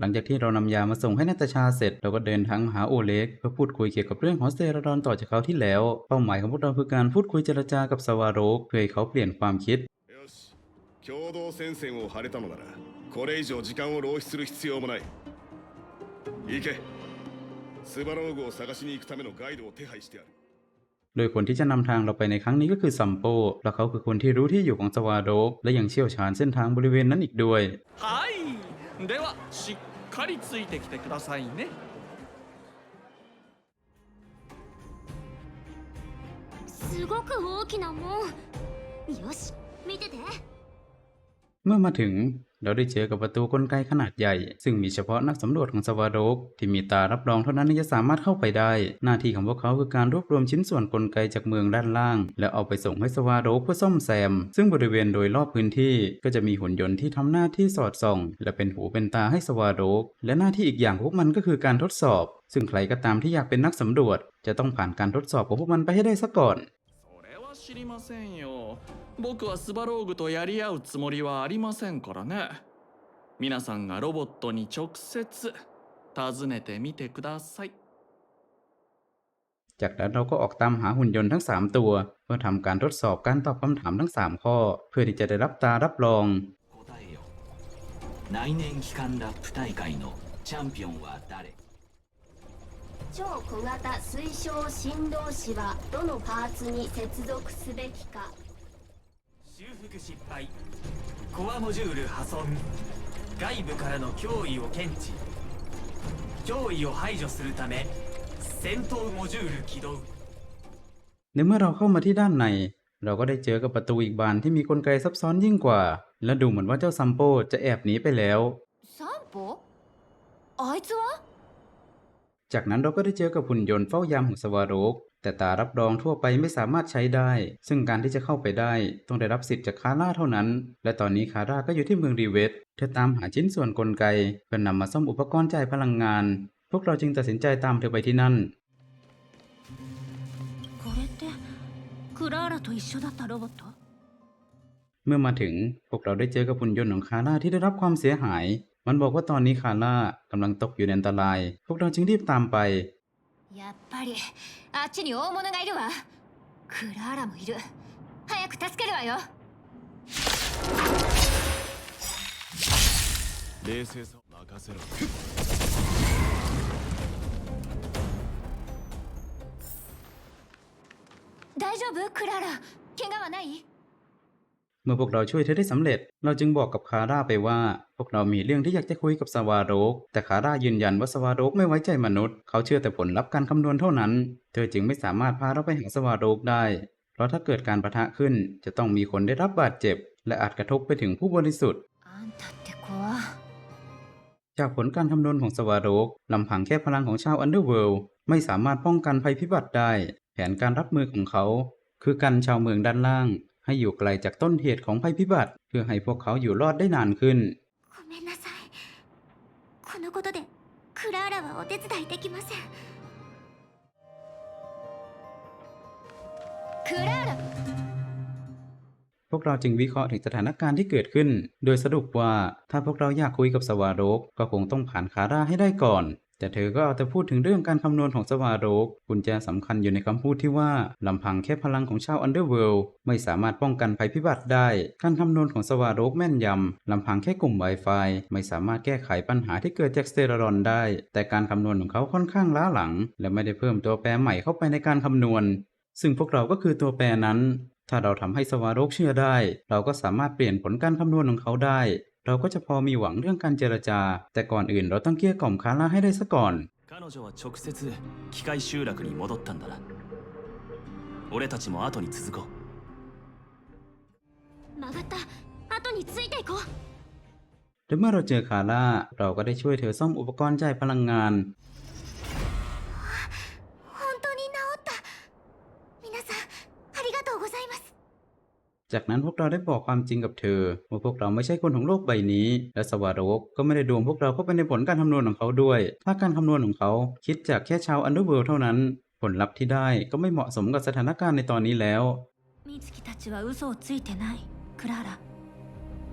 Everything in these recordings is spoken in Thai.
หลังจากที่เรานำยามาส่งให้นาตาชาเสร็จ เราก็เดินทางมาหาโอเล็กเพื่อพูดคุยเกี่ยวกับเรื่องของสเตราดอนต่อจากเขาวที่แล้ว เป้าหมายของพวกเราคือการพูดคุยเจรจากับสวาโรกเพื่อให้เขาเปลี่ยนความคิด よし共同戦線を張れたのならこれ以上時間を浪費する必要もない行けスバローグを探しに行くためのガイドを手配してある โดยคนที่จะนำทางเราไปในครั้งนี้ก็คือซัมโปและเขาคือคนที่รู้ที่อยู่ของสวาโรกและยังเชี่ยวชาญเส้นทางบริเวณนั้นอีกด้วย はいではしっ かりついてきてくださいね。すごく大きな門。よし見てて。 เมื่อมาถึงเราได้เจอกับประตูกลไกขนาดใหญ่ ซึ่งมีเฉพาะนักสำรวจของสวาโดกที่มีตารับรองเท่านั้นที่จะสามารถเข้าไปได้ หน้าที่ของพวกเขาคือการรวบรวมชิ้นส่วนกลไกจากเมืองด้านล่าง แล้วเอาไปส่งให้สวาโดกเพื่อซ่อมแซม ซึ่งบริเวณโดยรอบพื้นที่ก็จะมีหุ่นยนต์ที่ทำหน้าที่สอดส่อง และเป็นหูเป็นตาให้สวาโดกและหน้าที่อีกอย่างพวกมันก็คือการทดสอบ ซึ่งใครก็ตามที่อยากเป็นนักสำรวจ จะต้องผ่านการทดสอบของพวกมันไปให้ได้ซะก่อน 知りませんよ僕はスバローグとやり合うつもりはありませんからね皆さんがロボットに直接尋ねてみてください จากนั้นเราก็ออกตามหาหุ่นยนต์ทั้ง 3 ตัว เพื่อทำการทดสอบการตอบคำถามทั้ง 3 ข้อ เพื่อที่จะได้รับตารับรอง 答えよ内燃機関ラップ大会のチャンピオンは誰 超小型水晶振動子はどのパーツに接続すべきか修復失敗コアモジュール破損外部からの脅威を検知脅威を排除するため戦闘モジュール起動 ในเมื่อเราเข้ามาที่ด้านใน เราก็ได้เจอกับประตูอีกบานที่มีกลไกซับซ้อนยิ่งกว่า และดูเหมือนว่าเจ้าซัมโปจะแอบหนีไปแล้ว 散歩あいつは จากนั้นเราก็ได้เจอกับหุ่นยนต์เฝ้ายามของสวารกแต่ตารับรองทั่วไปไม่สามารถใช้ได้ ซึ่งการที่จะเข้าไปได้ ต้องได้รับสิทธิ์จากคาร่าเท่านั้น และตอนนี้คาร่าก็อยู่ที่เมืองรีเวทเธอตามหาชิ้นส่วนกลไกเพื่อนำมาซ่อมอุปกรณ์จ่ายพลังงาน พวกเราจึงตัดสินใจตามเธอไปที่นั่นเมื่อมาถึงพวกเราได้เจอกับหุ่นยนต์ของคาร่าที่ได้รับความเสียหาย มันบอกว่าตอนนี้คาร่ากำลังตกอยู่ในอันตราย พวกเราจึงรีบตามไป やっぱりあっちに大物がいるわクラーラもいる早く助けるわよ冷静さを任せろ大丈夫クラーラ怪我はない เมื่อพวกเราช่วยเธอได้สำเร็จ เราจึงบอกกับคาร่าไปว่า พวกเรามีเรื่องที่อยากจะคุยกับสวาโรกแต่คาร่ายืนยันว่าสวาโรกไม่ไว้ใจมนุษย์ เขาเชื่อแต่ผลลัพธ์การคำนวณเท่านั้น เธอจึงไม่สามารถพาเราไปหาสวาโรกได้ เพราะถ้าเกิดการประทะขึ้นจะต้องมีคนได้รับบาดเจ็บ และอาจกระทบไปถึงผู้บริสุทธิ์จากผลการคำนวณของสวาโรกลำพังแค่พลังของชาวอันเดอร์เวิลด์ไม่สามารถป้องกันภัยพิบัติได้ แผนการรับมือของเขา คือการชาวเมืองด้านล่าง ให้อยู่ไกลจากต้นเหตุของภัยพิบัติ เพื่อให้พวกเขาอยู่รอดได้นานขึ้น ごめんなさいこのことでクラーラはお手伝いできませんクラーラ พวกเราจึงวิเคราะห์ถึงสถานการณ์ที่เกิดขึ้น โดยสรุปว่าถ้าพวกเราอยากคุยกับสวาโรก ก็คงต้องผ่านคาร่าให้ได้ก่อน แต่เธอก็เอาแต่พูดถึงเรื่องการคำนวณของสวาโรกกุญแจสำคัญอยู่ในคำพูดที่ว่าลำพังแค่พลังของชาวอันเดอร์เวิลด์ไม่สามารถป้องกันภัยพิบัติได้ การคำนวณของสวาโรกแม่นยำลำพังแค่กลุ่ม Wi-Fi ไม่สามารถแก้ไขปัญหาที่เกิดจากสเตอรอนได้ แต่การคำนวณของเขาค่อนข้างล้าหลัง และไม่ได้เพิ่มตัวแปรใหม่เข้าไปในการคำนวณ ซึ่งพวกเราก็คือตัวแปรนั้น ถ้าเราทำให้สวาโรกเชื่อได้ เราก็สามารถเปลี่ยนผลการคำนวณของเขาได้ เราก็จะพอมีหวังเรื่องการเจรจา แต่ก่อนอื่นเราต้องเกลี้ยกล่อมคาร่าให้ได้ซะก่อน 彼女は直接機械集落に戻ったんだな俺たちも後に続こう曲がった後についていこう และเมื่อเราเจอคาร่า เราก็ได้ช่วยเธอซ่อมอุปกรณ์จ่ายพลังงาน จากนั้นพวกเราได้บอกความจริงกับเธอว่าพวกเราไม่ใช่คนของโลกใบนี้ และสวาโรกก็ไม่ได้ดวงพวกเราเข้าไปในผลการคำนวณของเขาด้วย ถ้าการคำนวณของเขาคิดจากแค่ชาวอันเดอร์เวิลด์เท่านั้น ผลลัพธ์ที่ได้ก็ไม่เหมาะสมกับสถานการณ์ในตอนนี้แล้ว 美月たちは嘘をついてないクラーラ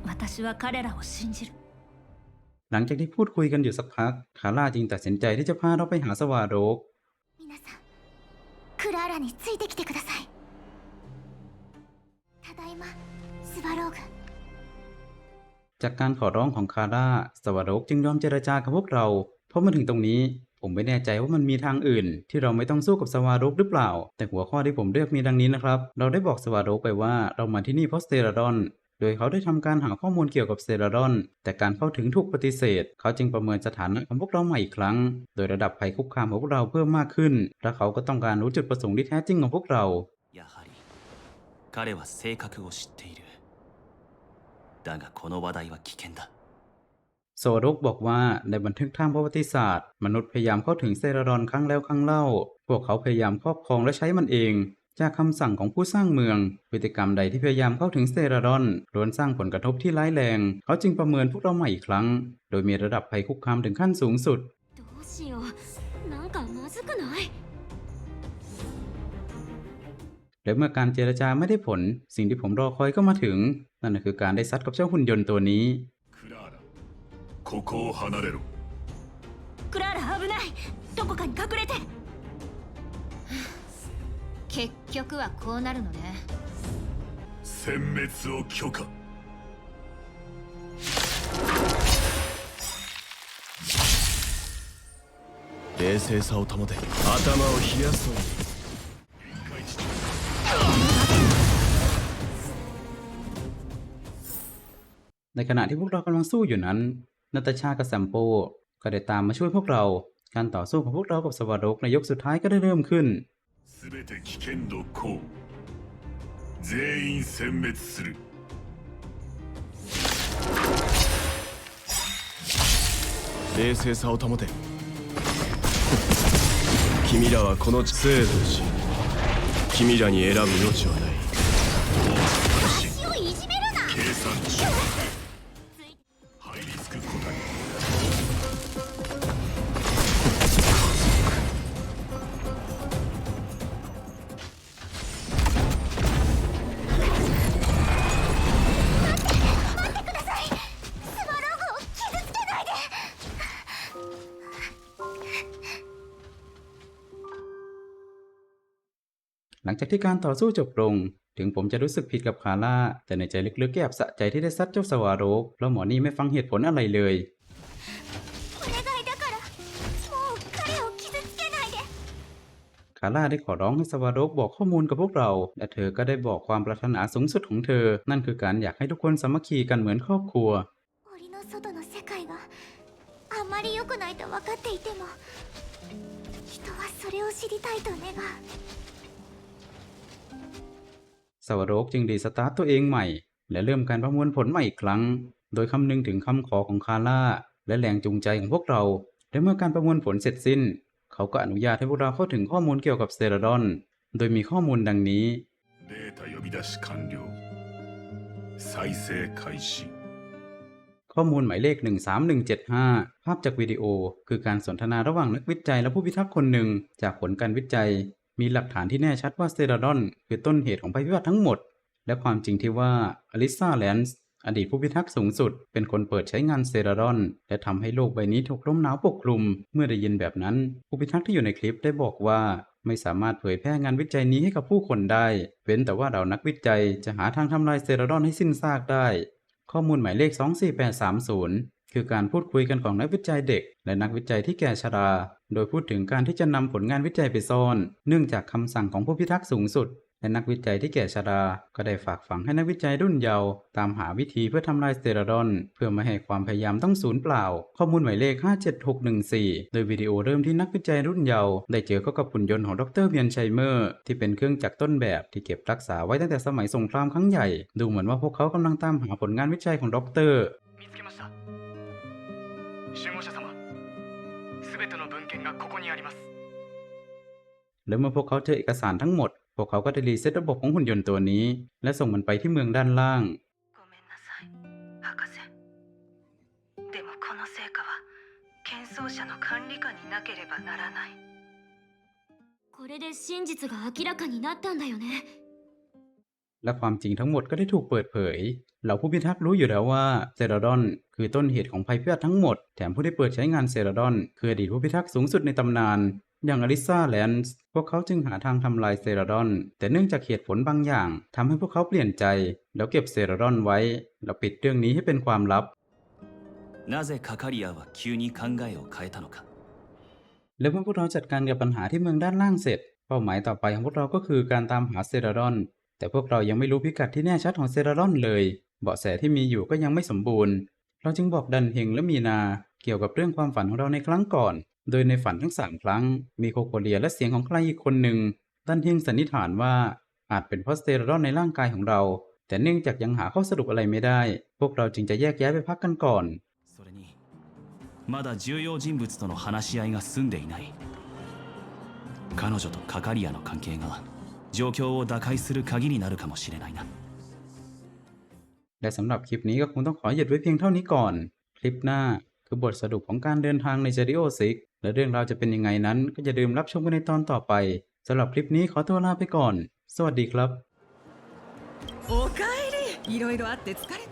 私は彼らを信じる หลังจากที่พูดคุยกันอยู่สักพัก คาร่าจึงตัดสินใจที่จะพาเราไปหาสวาโรก 皆さんクラーラについてきてくださいただい まスバローグ จากการขอร้องของคาร่า สวาโรกจึงยอมเจรจากับพวกเรา เพราะมาถึงตรงนี้ ผมไม่แน่ใจว่ามันมีทางอื่น ที่เราไม่ต้องสู้กับสวาโรกหรือเปล่า แต่หัวข้อที่ผมเลือกมีดังนี้นะครับ เราได้บอกสวาโรกไปว่าเรามาที่นี่เพราะสเตราดอน โดยเขาได้ทำการหาข้อมูลเกี่ยวกับสเตราดอน แต่การเข้าถึงถูกปฏิเสธ เขาจึงประเมินสถานะของพวกเราใหม่อีกครั้ง โดยระดับภัยคุกคามของพวกเราเพิ่มมากขึ้น และเขาก็ต้องการรู้จุดประสงค์ที่แท้จริงของพวกเรา やはり 彼は性格を知っているだがこの話題は危険だ โซรุกบอกว่าในบันทึกทางประวัติศาสตร์ มนุษย์พยายามเข้าถึงเซรารอนครั้งแล้วครั้งเล่า พวกเขาพยายามครอบครองและใช้มันเอง จากคำสั่งของผู้สร้างเมือง พฤติกรรมใดที่พยายามเข้าถึงเซรารอนล้วนสร้างผลกระทบที่ร้ายแรง เขาจึงประเมินพวกเราใหม่อีกครั้ง โดยมีระดับภัยคุกคามถึงขั้นสูงสุด และเมื่อการเจรจาไม่ได้ผล สิ่งที่ผมรอคอยก็มาถึง นั่นก็คือการได้ซัดกับเจ้าหุ่นยนต์ตัวนี้ クラーラここを離れろクラーラ危ないどこかに隠れて結局はこうなるのね殲滅を許可冷静さを保て頭を冷やすといい ในขณะที่พวกเรากำลังสู้อยู่นั้น นาตาชากับแซมโปก็ได้ตามมาช่วยพวกเรา การต่อสู้ของพวกเรากับสวาโรกในยกสุดท้ายก็ได้เริ่มขึ้น 全て危険度高全員殲滅する冷静さを保て君らはこの生と死 君らに選ぶ余地はない。足をいじめるな。計算中 หลังจากที่การต่อสู้จบลง ถึงผมจะรู้สึกผิดกับคาร่า แต่ในใจลึกๆก็แอบสะใจที่ได้ซัดเจ้าสวาโรกเพราะหมอนี่ไม่ฟังเหตุผลอะไรเลย お願いだからもう彼を傷つけないで คาร่าได้ขอร้องให้สวาโรกบอกข้อมูลกับพวกเรา และเธอก็ได้บอกความปรารถนาสูงสุดของเธอ นั่นคือการอยากให้ทุกคนสามัคคีกันเหมือนครอบครัว 檻の外の世界があんまり良くないと分かっていても人はそれを知りたいと願う สวโรกจึงดีสตาร์ตตัวเองใหม่ และเริ่มการประมวลผลใหม่อีกครั้ง โดยคำนึงถึงคำขอของคาร่า และแรงจูงใจของพวกเรา และเมื่อการประมวลผลเสร็จสิ้น เขาก็อนุญาตให้พวกเราเข้าถึงข้อมูลเกี่ยวกับเซราดอน โดยมีข้อมูลดังนี้ข้อมูลหมายเลข 13175 ภาพจากวิดีโอ คือการสนทนาระหว่างนักวิจัยและผู้พิทักษ์คนหนึ่ง จากผลการวิจัย มีหลักฐานที่แน่ชัดว่าสเตราดอนคือต้นเหตุของภัยพิบัติทั้งหมด และความจริงที่ว่าอลิซาแลนส์อดีตผู้พิทักษ์สูงสุด เป็นคนเปิดใช้งานเตราดอน และทำให้โลกใบนี้ถูกลมหนาวปกคลุม เมื่อได้ยินแบบนั้น ผู้พิทักษ์ที่อยู่ในคลิปได้บอกว่า ไม่สามารถเผยแพร่งานวิจัยนี้ให้กับผู้คนได้ เว้นแต่ว่าเรานักวิจัยจะหาทางทำลายเตราดอนให้สิ้นซากได้ ข้อมูลหมายเลข 24830 คือการพูดคุยกันของนักวิจัยเด็ก และนักวิจัยที่แก่ชรา โดยพูดถึงการที่จะนำผลงานวิจัยไปซ่อน เนื่องจากคำสั่งของผู้พิทักษ์สูงสุด และนักวิจัยที่แก่ชรา ก็ได้ฝากฝังให้นักวิจัยรุ่นเยาว์ตามหาวิธีเพื่อทำลายสเตรดอน เพื่อไม่ให้ความพยายามต้องสูญเปล่า ข้อมูลหมายเลข 57614 โดยวิดีโอเริ่มที่นักวิจัยรุ่นเยาว์ได้เจอเข้ากับหุ่นยนต์ของดรเวียนชัยเมอร์ที่เป็นเครื่องจักรต้นแบบที่เก็บรักษาไว้ตั้งแต่สมัยสงครามครั้งใหญ่ ดูเหมือนว่าพวกเขากำลังตามหาผลงานวิจัยของดร にあります และเมื่อพวกเขาเจอเอกสารทั้งหมด พวกเขาก็ได้รีเซ็ตระบบของหุ่นยนต์ตัวนี้ และส่งมันไปที่เมืองด้านล่าง ごめんなさい博士でもこの成果は検証者の管理下になければならないこれで真実が明らかになったんだよね และความจริงทั้งหมดก็ได้ถูกเปิดเผย เหล่าผู้พิทักษ์รู้อยู่แล้วว่าเซราดอนคือต้นเหตุของภัยพิบัติทั้งหมด แถมผู้ที่เปิดใช้งานเซราดอนคืออดีตผู้พิทักษ์สูงสุดในตำนาน อย่างอลิซาแลนส์พวกเขาจึงหาทางทำลายเซราดอน แต่เนื่องจากเหตุผลบางอย่างทำให้พวกเขาเปลี่ยนใจ แล้วเก็บเซราดอนไว้ แล้วปิดเรื่องนี้ให้เป็นความลับ なぜカカリアは急に考えを変えたのか และเมื่อพวกเราจัดการกับปัญหาที่เมืองด้านล่างเสร็จ เป้าหมายต่อไปของพวกเราก็คือการตามหาเซราดอน แต่พวกเรายังไม่รู้พิกัดที่แน่ชัดของเซราดอนเลย เบาะแสที่มีอยู่ก็ยังไม่สมบูรณ์ เราจึงบอกดันเฮงและมีนา เกี่ยวกับเรื่องความฝันของเราในครั้งก่อน โดยในฝันทั้งสามครั้ง มีโคโคเลียและเสียงของใครอีกคนหนึ่ง ดันเฮงสันนิษฐานว่าอาจเป็นเพราะเซราดอนในร่างกายของเรา แต่เนื่องจากยังหาข้อสรุปอะไรไม่ได้ พวกเราจึงจะแยกย้ายไปพักกันก่อน それにまだ重要人物との話し合いが済んでいない彼女とカカリアの関係が 状況を打開する鍵になるかもしれないな และสำหรับคลิปนี้ก็คงต้องขอหยุดไว้เพียงเท่านี้ก่อน คลิปหน้าคือบทสรุปของการเดินทางใน j a d i o 6 และเรื่องราวจะเป็นยังไงนั้น ก็อย่าลืมรับชมกันในตอนต่อไปสำหรับคลิปนี้ขอตัวลาไปก่อน สวัสดีครับ おかえりいろいろあって疲れた